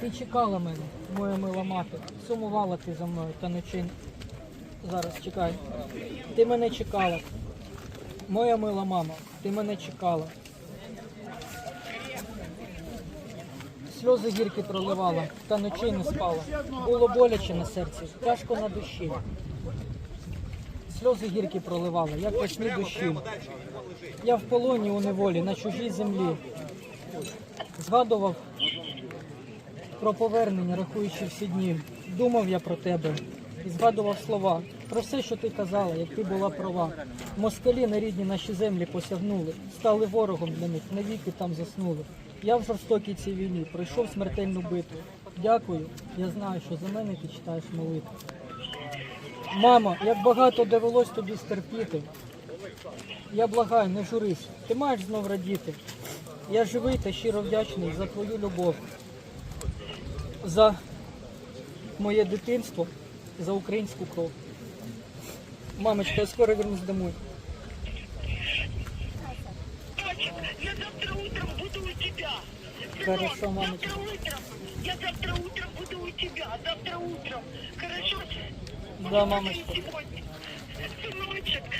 Ти чекала мене, моя мила мати. Сумувала ти за мною та ночі. Зараз чекай. Ти мене чекала. Моя мила мама, ти мене чекала. Сльози гіркі проливала, та ночі не спала. Було боляче на серці, тяжко на душі. Сльози гіркі проливала, як весні душі. Я в полоні у неволі, на чужій землі. Згадував про повернення, рахуючи всі дні. Думав я про тебе і згадував слова про все, що ти казала, як ти була права. Москалі на рідні наші землі посягнули, стали ворогом для них, навіки там заснули. Я в жорстокій цій війні пройшов смертельну битву. Дякую, я знаю, що за мене ти читаєш молитву. Мамо, як багато довелось тобі стерпіти. Я благаю, не журись, ти маєш знов радіти. Я живий та щиро вдячний за твою любов, за моє дитинство, за українську кров. Мамочка, я скоро вернусь домой. Я завтра утром буду у тебя. Хорошо, мамочка. Завтра утром. Я завтра утром буду у тебя. Завтра утром. Хорошо? Да, мамочка.